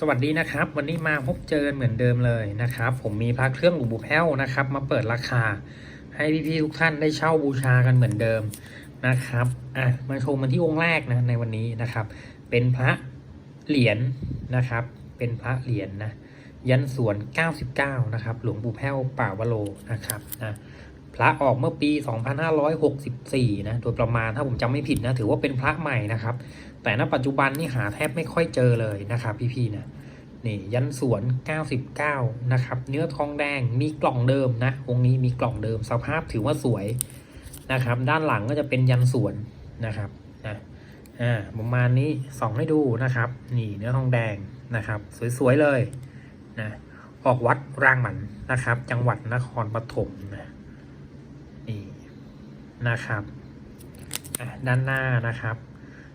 สวัสดีนะครับ วันนี้มาพบเจอเหมือนเดิมเลยนะครับ ผมมีพระเครื่องหลวงปู่แพ้วนะครับ มาเปิดราคา ให้พี่ๆทุกท่านได้เช่าบูชากันเหมือนเดิมนะครับอะมาชมกันที่องค์แรกนะในวันนี้นะครับ เป็นพระเหรียญนะครับ เป็นพระเหรียญนะยันสวน 99 นะครับ หลวงปู่แพ้วป่าวโลนะครับนะ พระออกเมื่อปี 2564 นะ โดยประมาณถ้าผมจำไม่ผิดนะ ถือว่าเป็นพระใหม่นะครับ แต่ณปัจจุบันนี่หาแทบไม่ค่อยเจอเลยนะครับพี่ๆนะ นี่ยันสวน 99 นะครับ เนื้อทองแดง มีกล่องเดิมนะองค์นี้มีกล่องเดิม สภาพถือว่าสวยนะครับ ด้านหลังก็จะเป็นยันสวนนะครับ นะ อ่า ประมาณนี้ส่องให้ดูนะครับ นี่เนื้อทองแดงนะครับ สวยๆเลยนะ ออกวัดร่างหมันนะครับ จังหวัดนครปฐมนะ นะครับด้านหน้านะครับ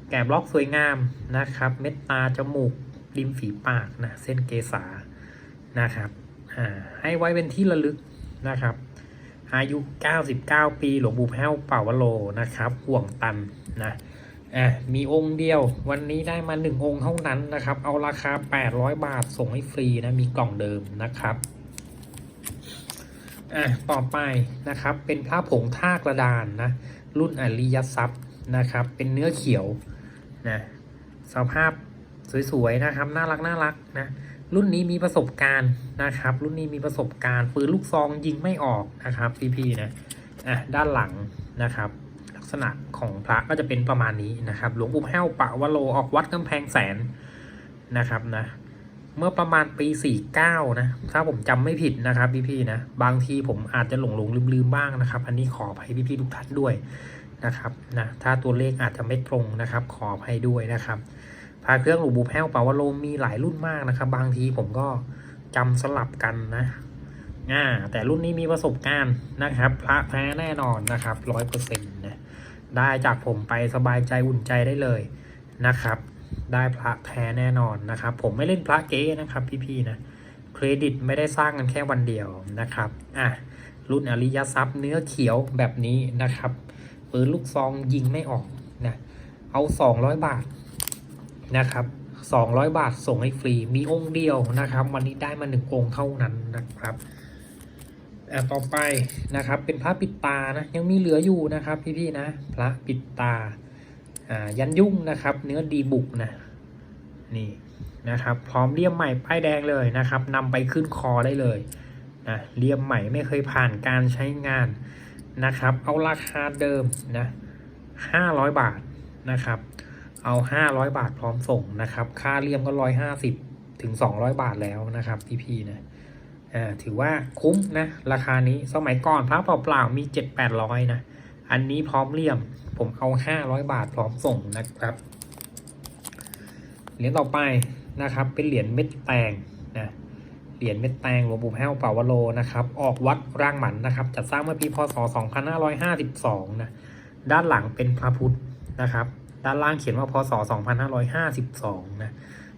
แกะบล็อกสวยงามนะครับ เม็ดตาจมูกริมฝีปากนะเส้นเกษานะครับอ่าให้ไว้เป็นที่ระลึกนะครับ อายุ 99 ปีหลวงปู่แพ้วเป่าวโลนะครับ ห่วงตันนะอะมีองค์เดียววันนี้ได้มาหนึ่งองค์เท่านั้นนะครับ เอาราคา 800 บาทส่งให้ฟรีนะ มีกล่องเดิมนะครับ อะต่อไปนะครับ เป็นพระผงท่ากระดานนะ รุ่นอริยทรัพย์นะครับ เป็นเนื้อเขียวนะสภาพสวยๆนะครับ น่ารักน่ารักนะรุ่นนี้มีประสบการณ์นะครับ รุ่นนี้มีประสบการณ์ปืนลูกซองยิงไม่ออกนะครับพี่ๆนะอะด้านหลังนะครับ ลักษณะของพระก็จะเป็นประมาณนี้นะครับ หลวงปู่แห้วปะวะโลออกวัดกำแพงแสนนะครับนะ เมื่อประมาณปี49นะ ถ้าผมจำไม่ผิดนะครับพี่ๆนะ บางทีผมอาจจะหลงหลงลืมลืมๆบ้างนะครับ อันนี้ขออภัยพี่ๆทุกท่านด้วยนะครับนะ ถ้าตัวเลขอาจจะไม่ตรงนะครับ ขออภัยด้วยนะครับพาเครื่องหลวงปู่แพ้วปาวโลมีหลายรุ่นมากนะครับ บางทีผมก็จำสลับกันนะอ่าแต่รุ่นนี้มีประสบการณ์นะครับ พระแท้แน่นอนนะครับร้อยเปอร์เซ็นต์นะได้จากผมไปสบายใจอุ่นใจได้เลยนะครับ ได้พระแท้แน่นอนนะครับ ผมไม่เล่นพระเก๊นะครับ พี่ๆนะเครดิตไม่ได้สร้างกันแค่วันเดียวนะครับอะรุ่นอริยทรัพย์เนื้อเขียวแบบนี้นะครับปืนลูกซองยิงไม่ออกนะเอา 200 บาทนะครับ 200 บาทส่งให้ฟรี มีองค์เดียวนะครับ วันนี้ได้มาหนึ่งองค์เท่านั้นนะครับอะต่อไปนะครับเป็นพระปิดตานะยังมีเหลืออยู่นะครับพี่ๆนะ พระปิดตาอ่า ยันยุ่งนะครับ เนื้อดีบุกนะนี่นะครับ พร้อมเลี่ยมใหม่ป้ายแดงเลยนะครับนำไปขึ้นคอได้เลยนะเลี่ยมใหม่ไม่เคยผ่านการใช้งานนะครับ เอาราคาเดิมนะห้าร้อยบาทนะครับ เอาห้าร้อยบาทพร้อมส่งนะครับ ค่าเลี่ยมก็ร้อยห้าสิบถึงสองร้อยบาทแล้วนะครับพี่ๆนะอ่าถือว่าคุ้มนะ ราคานี้สมัยก่อนพระเปล่าๆมีเจ็ดแปดร้อยนะ อันนี้พร้อมเลี่ยม ผมเอาห้าร้อยบาทพร้อมส่งนะครับ เหรียญต่อไปนะครับ เป็นเหรียญเม็ดแตงนะเหรียญเม็ดแตงหลวงปู่แพ้วเป่าวโลนะครับ ออกวัดร่างหมันนะครับ จัดสร้างเมื่อปีพศ 2552 นะ ด้านหลังเป็นพระพุทธนะครับ ด้านล่างเขียนว่าพศ 2552 นะ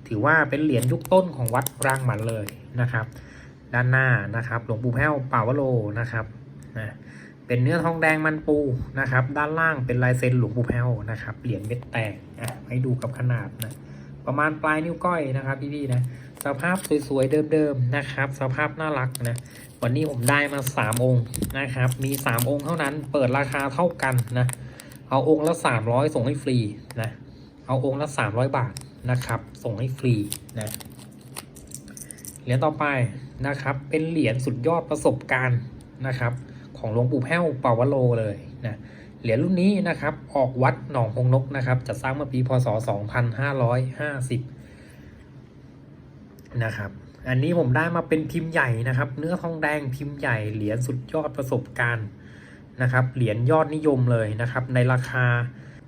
ถือว่าเป็นเหรียญยุคต้นของวัดร่างหมันเลยนะครับ ด้านหน้านะครับ หลวงปู่แพ้วเป่าวโลนะครับ นะ เป็นเนื้อทองแดงมันปูนะครับ ด้านล่างเป็นลายเซ็นหลวงปู่แพ้วนะครับ เหรียญเม็ดแตกอะให้ดูกับขนาดนะประมาณปลายนิ้วก้อยนะครับพี่ๆนะสภาพสวยๆเดิมๆนะครับ สภาพน่ารักนะวันนี้ผมได้มาสามองค์นะครับ มีสามองค์เท่านั้น เปิดราคาเท่ากันนะ เอาองค์ละสามร้อยส่งให้ฟรีนะ เอาองค์ละสามร้อยบาทนะครับ ส่งให้ฟรีนะ เหรียญต่อไปนะครับ เป็นเหรียญสุดยอดประสบการณ์นะครับ ของหลวงปู่แพ้วปาวโลเลยนะเหรียญรุ่นนี้นะครับออกวัดหนองพงนกนะครับจะสร้างเมื่อปีพศ 2550 นะครับอันนี้ผมได้มาเป็นพิมพ์ใหญ่นะครับ เนื้อทองแดงพิมพ์ใหญ่เหรียญสุดยอดประสบการณ์นะครับเหรียญยอดนิยมเลยนะครับ ในราคา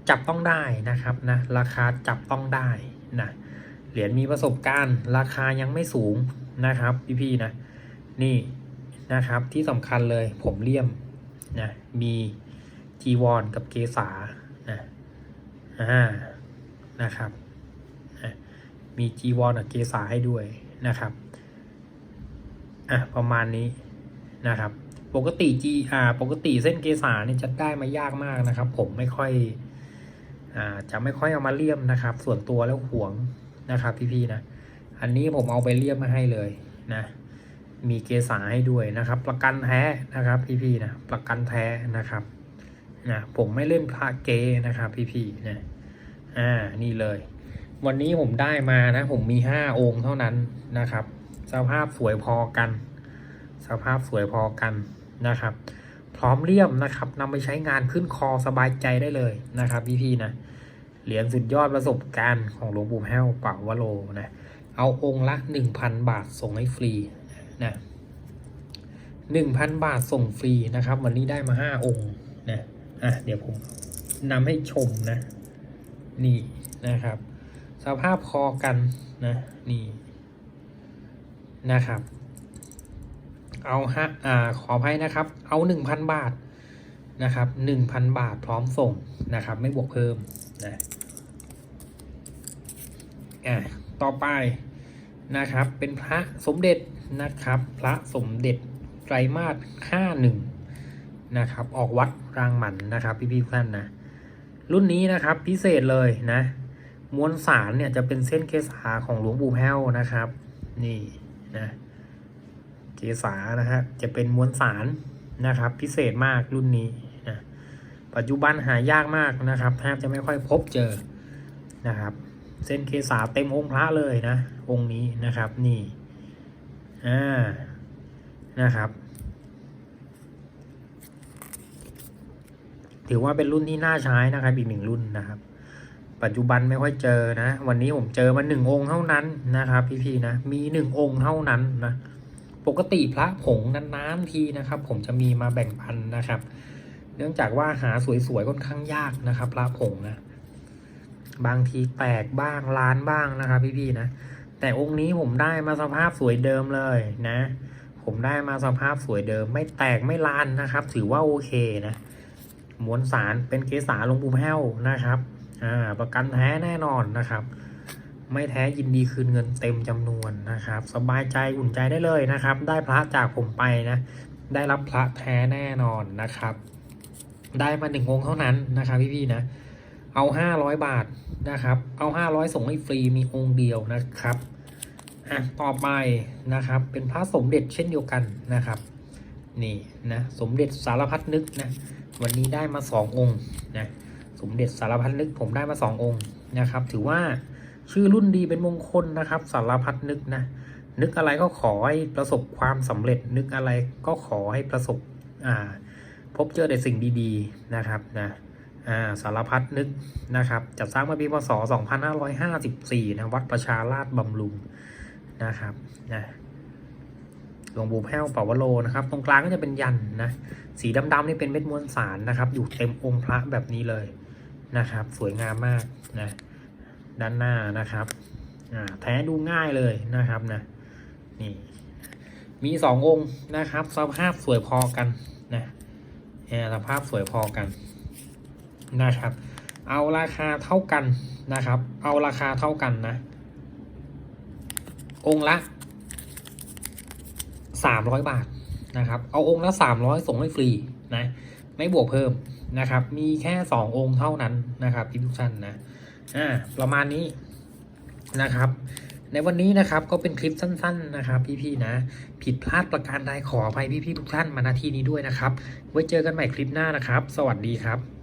จับต้องได้นะครับนะราคาจับต้องได้นะเหรียญมีประสบการณ์ ราคายังไม่สูงนะครับพี่ๆนะนี่ นะครับ ที่สำคัญเลยผมเลี่ยมนะมีจีวรกับเกษานะอ่านะครับนะมีจีวรกับเกษาให้ด้วยนะครับอะประมาณนี้นะครับ ปกติจีอ่าปกติเส้นเกษานี่จะได้มายากมากนะครับ ผมไม่ค่อยอ่าจะไม่ค่อยเอามาเลี่ยมนะครับ ส่วนตัวแล้วหวงนะครับพี่ๆนะอันนี้ผมเอาไปเรียบมาให้เลยนะ มีเกสาให้ด้วยนะครับ ประกันแท้นะครับ พี่ๆนะประกันแท้นะครับนะผมไม่เล่นพระเกนะครับ พี่ๆนะอ่านี่เลย วันนี้ผมได้มานะผมมีห้าองค์เท่านั้นนะครับ สภาพสวยพอกัน สภาพสวยพอกันนะครับ พร้อมเลี่ยมนะครับนำไปใช้งานขึ้นคอสบายใจได้เลยนะครับ พี่ๆนะเหรียญสุดยอดประสบการณ์ของหลวงปู่แห้วป่าวโลนะเอาองค์ละหนึ่งพันบาทส่งให้ฟรี นะหนึ่งพันบาทส่งฟรีนะครับ วันนี้ได้มาห้าองค์นะอะเดี๋ยวผมนำให้ชมนะ นี่นะครับ สภาพคอกันนะนี่นะครับ เอาฮะอ่าขออภัยนะครับ เอาหนึ่งพันบาทนะครับหนึ่งพันบาทพร้อมส่งนะครับ ไม่บวกเพิ่มนะอะต่อไปนะครับ เป็นพระสมเด็จ นะครับ พระสมเด็จไตรมาสห้าหนึ่งนะครับ ออกวัดรางหมันนะครับพี่พี่ๆท่านนะ รุ่นนี้นะครับพิเศษเลยนะ มวลสารเนี่ยจะเป็นเส้นเกษาของหลวงปู่แพ้วนะครับ นี่นะเกษานะฮะจะเป็นมวลสารนะครับ พิเศษมากรุ่นนี้นะปัจจุบันหายากมากนะครับแทบจะไม่ค่อยพบเจอนะครับ เส้นเกษาเต็มองค์พระเลยนะ องค์นี้นะครับนี่ อ่านะครับ ถือว่าเป็นรุ่นที่น่าใช้นะครับ อีกหนึ่งรุ่นนะครับ ปัจจุบันไม่ค่อยเจอนะ วันนี้ผมเจอมาหนึ่งองค์เท่านั้นนะครับ พี่ๆนะ มีหนึ่งองค์เท่านั้นนะ ปกติพระผงนานๆทีนะครับ ผมจะมีมาแบ่งปันนะครับ เนื่องจากว่าหาสวยๆค่อนข้างยากนะครับ พระผงนะ บางทีแตกบ้างล้านบ้างนะครับ พี่ๆนะ แต่องค์นี้ผมได้มาสภาพสวยเดิมเลยนะ ผมได้มาสภาพสวยเดิม ไม่แตกไม่ลานนะครับ ถือว่าโอเคนะมวลสารเป็นเกสาลงปูแห้วนะครับอ่าประกันแท้แน่นอนนะครับ ไม่แท้ยินดีคืนเงินเต็มจำนวนนะครับ สบายใจอุ่นใจได้เลยนะครับ ได้พระจากผมไปนะ ได้รับพระแท้แน่นอนนะครับ ได้มาหนึ่งองค์เท่านั้นนะครับพี่ๆนะ เอาห้าร้อยบาทนะครับ เอาห้าร้อยส่งให้ฟรีมีองค์เดียวนะครับอะต่อไปนะครับ เป็นพระสมเด็จเช่นเดียวกันนะครับ นี่นะสมเด็จสารพัดนึกนะ วันนี้ได้มาสององค์นะสมเด็จสารพัดนึกผมได้มาสององค์นะครับ ถือว่าชื่อรุ่นดีเป็นมงคลนะครับ สารพัดนึกนะนึกอะไรก็ขอให้ประสบความสำเร็จ นึกอะไรก็ขอให้ประสบอ่าพบเจอแต่สิ่งดี ๆ นะครับนะ สารพัดนึกนะครับ จัดสร้างเมาปีพศ 2554 นะวัดประชาราชบำรุงนะครับนะหลวงปู่แพ้วเป่าวโลนะครับ ตรงกลางก็จะเป็นยันนะ สีดำๆนี่เป็นเม็ดมวลสารนะครับ อยู่เต็มองค์พระแบบนี้เลยนะครับ สวยงามมากนะด้านหน้านะครับอ่าแท้ดูง่ายเลยนะครับนะนี่มีสององค์นะครับ สภาพสวยพอกันนะสภาพสวยพอกัน นะครับ เอาราคาเท่ากันนะครับ เอาราคาเท่ากันนะ องละสามร้อยบาทนะครับ เอาองละสามร้อยส่งให้ฟรีนะ ไม่บวกเพิ่มนะครับ มีแค่สององค์เท่านั้นนะครับพี่ทุกท่านนะอ่าประมาณนี้นะครับ ในวันนี้นะครับก็เป็นคลิปสั้น ๆนะครับ พี่ๆนะ ผิดพลาดประการใดขออภัยพี่ๆทุกท่านมาณที่นี้ด้วยนะครับ ไว้เจอกันใหม่คลิปหน้านะครับ สวัสดีครับ